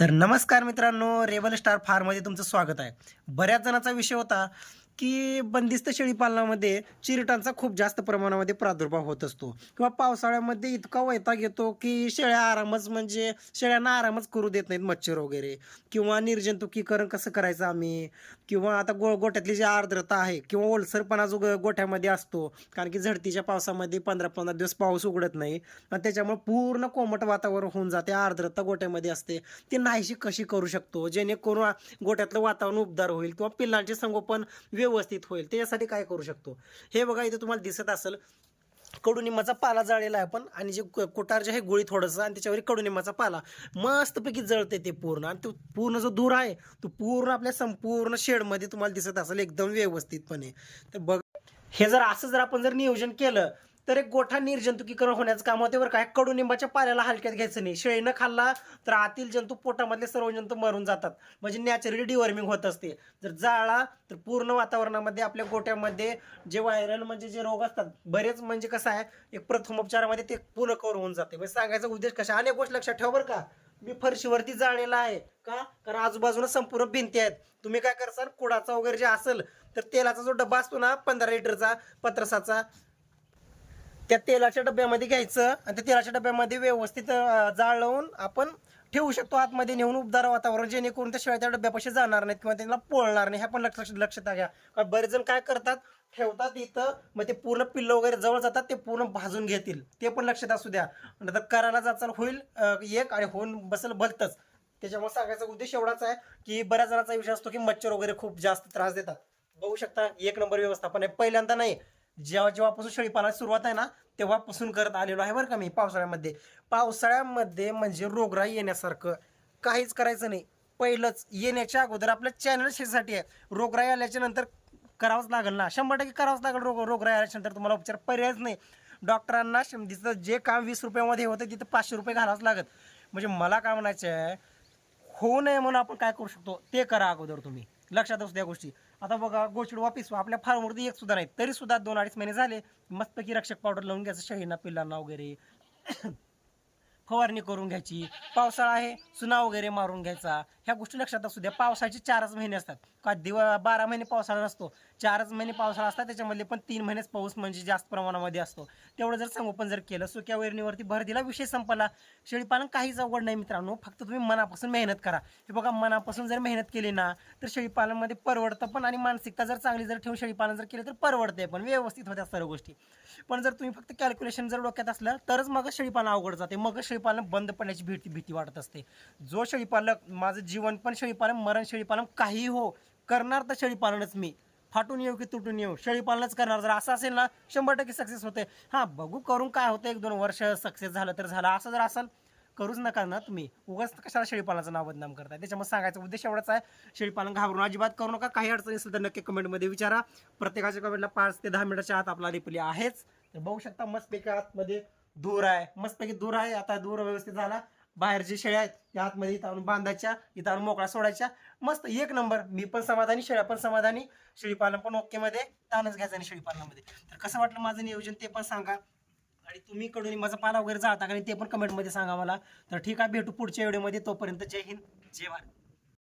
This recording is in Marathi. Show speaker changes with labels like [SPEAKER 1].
[SPEAKER 1] तर नमस्कार मित्रांनो रेबल स्टार फार्ममध्ये तुमचं स्वागत आहे. बऱ्याच जणांचा विषय होता की बंदिस्त शेळीपालनामध्ये चिरटांचा खूप जास्त प्रमाणामध्ये प्रादुर्भाव होत असतो. किंवा पावसाळ्यामध्ये इतका वैताग येतो की शेळ्या आरामच म्हणजे शेळ्यांना आरामच करू देत नाहीत मच्छर वगैरे. किंवा निर्जंतुकीकरण कसं करायचं आम्ही? किंवा आता गो गोठ्यातली जी आर्द्रता आहे किंवा ओलसरपणा जो ग- गोठ्यामध्ये असतो कारण की झडतीच्या पावसामध्ये पंधरा पंधरा दिवस पाऊस उघडत नाही आणि त्याच्यामुळे पूर्ण कोमट वातावरण होऊन जाते आर्द्रता गोठ्यामध्ये असते. ती नाहीशी कशी करू शकतो? जेणेकरून गोठ्यातलं वातावरण उबदार होईल. किंवा पिल्लांचे संगोपन व्यवस्थित होईल. त्याच्यासाठी काय करू शकतो? हे बघा इथे तुम्हाला दिसत असेल कडुनिंबाचा पाला जाळलेला आहे आपण आणि जे कोटार जे आहे गोळी थोडंसं आणि त्याच्यावर कडुनिंबाचा पाला. मस्तपैकी जळते ते पूर्ण आणि तो पूर्ण जो धूर आहे तो पूर्ण आपल्या संपूर्ण शेडमध्ये तुम्हाला दिसत असेल एकदम व्यवस्थितपणे. तर बघ हे जर असं जर आपण जर नियोजन केलं तर एक गोठा निर्जंतुकीकरण होण्याचं काम होते. बरं काय कडुनिंबाच्या पाल्याला हलक्यात घ्यायचं नाही. शेळीनं खाल्ला तर आतील जंतू पोटामधले सर्व जंतू मरून जातात. म्हणजे नॅचरली डिवॉर्मिंग होत असते. जर जाळला तर पूर्ण वातावरणामध्ये आपल्या गोठ्यामध्ये जे व्हायरल म्हणजे जे रोग असतात बरेच म्हणजे कसं आहे एक प्रथमोपचारामध्ये ते पूर्ण कवर होऊन जाते. म्हणजे सांगायचा उद्देश कशा अनेक गोष्ट लक्षात ठेवा बरं का. मी फरशीवरती जाळलेला आहे. का? कारण आजूबाजूला संपूर्ण भिंती आहेत. तुम्ही काय करसाल? कुडाचा वगैरे जे असेल तर तेलाचा जो डब्बा असतो ना पंधरा लिटरचा पत्रसाचा त्या तेलाच्या डब्यामध्ये घ्यायचं आणि त्या तेलाच्या डब्यामध्ये व्यवस्थित जाळवून जाळ लावून आपण ठेवू शकतो. आतमध्ये नेऊन उबदार वातावरण जेणेकरून त्या शिवाय त्या डब्यापाशी जाणार नाहीत किंवा त्यांना पोळणार नाही. ह्या पण लक्ष लक्षात घ्या. कारण बरेच जण काय करतात ठेवतात इथं मग ते पूर्ण पिल्लं वगैरे जवळ जातात ते पूर्ण भाजून घेतील. ते पण लक्षात असू द्या. नंतर करायला जाचाल होईल एक आणि होऊन बसेल भलतच. त्याच्यामुळे सांगायचा उद्देश एवढाच आहे की बऱ्याच जणांचा विषय असतो की मच्छर वगैरे खूप जास्त त्रास देतात. बघू शकता एक नंबर व्यवस्थापन आहे. पहिल्यांदा नाही जेव्हा जेव्हापासून शेळीपालनाची सुरुवात आहे ना तेव्हापासून करत आलेलो आहे बरं का मी पावसाळ्यामध्ये. पावसाळ्यामध्ये म्हणजे रोगराई येण्यासारखं काहीच करायचं नाही. पहिलंच येण्याच्या अगोदर आपल्या चॅनल शेतीसाठी आहे. रोगराई आल्याच्यानंतर करावंच लागेल ना. शंभर टक्के करावंच लागेल रोग रोगराई आल्याच्यानंतर तुम्हाला उपचार पर्यायच नाही. डॉक्टरांना तिथं जे काम वीस रुपयामध्ये होतं तिथं पाचशे रुपये घालावंच लागत म्हणजे मला काय म्हणायचं आहे होऊ नये म्हणून आपण काय करू शकतो ते करा अगोदर तुम्ही. लक्षात असू त्या गोष्टी. आता बघा गोचिड वापिस आपल्या फार्मवरती एक सुद्धा नाही. तरी सुद्धा दोन अडीच महिने झाले मस्तपैकी रक्षक पावडर लावून घ्यायचं शेळीना पिल्लांना वगैरे. फवारणी करून घ्यायची. पावसाळा आहे चुना वगैरे मारून घ्यायचा. ह्या गोष्टी लक्षात असू द्या पावसाचे चारच महिने असतात. का दिव बारा महिने पावसाळा नसतो चारच महिने पावसाळा असतात त्याच्यामधले पण तीन महिनेच पाऊस म्हणजे जास्त प्रमाणामध्ये असतो. तेवढं जर संगोपन जर केलं सुक्या वैरणीवरती भर दिला विषय संपला. शेळीपालन काहीच अवघड नाही मित्रांनो फक्त तुम्ही मनापासून मेहनत करा. हे बघा मनापासून जर मेहनत केली ना तर शेळीपालनमध्ये परवडतं पण आणि मानसिकता जर चांगली जर ठेवून शेळीपालन जर केलं तर परवडते पण व्यवस्थित होत्या सर्व गोष्टी. पण जर तुम्ही फक्त कॅल्क्युलेशन जर डोक्यात असलं तरच मग शेळीपालन अवघड जाते. मग शेळीपालन बंद पडण्याची भीती भीती वाटत असते. जो शेळीपालक माझं जीवन पण शेळीपालन मरण शेळीपालन काही हो करणार तर शेळीपालनच मी. फाटून येऊ की तुटून येऊ? शेळीपालनच करणार. जर असं असेल ना शंभर टक्के सक्सेस होते. हां बघू करून काय होतं. एक दोन वर्ष सक्सेस झालं तर झालं. असं जर असेल करूच नका ना तुम्ही. उगाच कशाला शेळीपालनाचं नाव बदनाम करताय? त्याच्यामुळे सांगायचा उद्देश एवढाच आहे. शेळीपालन घाबरून अजिबात करू नका. काही अडचणी असेल तर नक्की कमेंटमध्ये विचारा. प्रत्येकाच्या कमेंटला पाच ते दहा मिनिटाच्या आत आपला रिप्ली आहेच. तर बघू शकता मस्तपैकी आतमध्ये दूर आहे. मस्तपैकी दूर आहे. आता दूर व्यवस्थित झाला. बाहेर जे शेळ्या आहेत त्या आतमध्ये इथं आणून बांधायच्या इथं आणून मोकळा सोडायच्या. मस्त एक नंबर. मी पण समाधानी शेळ्या पण समाधानी. शेळीपालन पण ओके मध्ये. तानच घ्यायचं आणि शेळीपालनामध्ये. तर कसं वाटलं माझं नियोजन ते पण सांगा. आणि तुम्ही कडून माझा पाला वगैरे जाता का ते पण कमेंटमध्ये सांगा मला. तर ठीक आहे भेटू पुढच्या व्हिडिओमध्ये तोपर्यंत जय हिंद जय भारत.